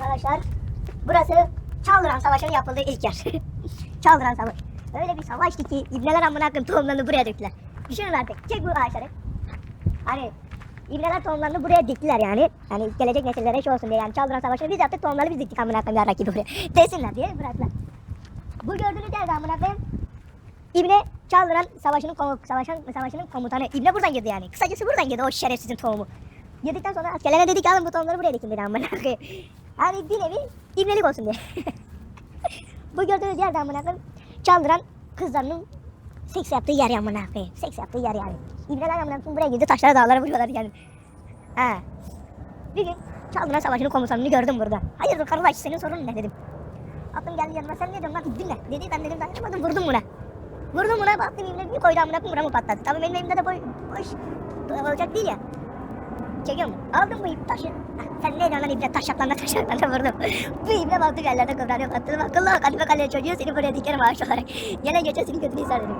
Arkadaşlar burası Çaldıran Savaşı'nın yapıldığı ilk yer. Çaldıran Savaşı. Öyle bir savaştı ki İbneler amına koyayım tohumlarını buraya döktüler. Düşünün artık. Çek bu ağaçları. Hani İbneler tohumlarını buraya diktiler yani. Hani gelecek nesillere şey olsun diye yani Çaldıran Savaşı'nı biz yaptık tohumları biz diktik amına koyayım ya rakibi buraya. Desinler diye bıraktılar. Bu gördüğünüz yerde amına koyayım İbne Çaldıran Savaşı'nın savaşan, savaşının komutanı. İbne buradan girdi yani. Kısacası buradan girdi o şerefsizin tohumu. Girdikten sonra askerlere dedik alın bu tohumları buraya dikin dedi amına koyayım. Hani bir nevi ibnelik olsun diye. bu gördüğünüz yerde amına koyayım Çaldıran kızlarının seks yaptığı yer amına koyayım. Seks yaptığı yer yani. İbneler amına koyayım buraya girdi taşlara dağlara vuruyorlar yani. Ha. Bir gün Çaldıran Savaşı'nın komutanını gördüm burada. Hayırdır kardeş senin sorunun ne dedim. Aklım geldi yanıma sen ne diyorsun lan dinle. Dedi ben dedim dayanamadım vurdum buna. Vurdum buna baktım imle bir koydu amına koyayım buramı patladı. Tabii benim elimde de boy, boş olacak değil ya. Çekiyor mu? Aldım bu ip taşı. Ah, Sen ne diyorsun lan iple taşaklarına taşaklarına vurdum. bu iple baktım yerlerde kıvranıyor patladım. Akıllı hadi bakalım çocuğu seni buraya dikerim ağaç olarak. Gene geçer senin götünü dedim.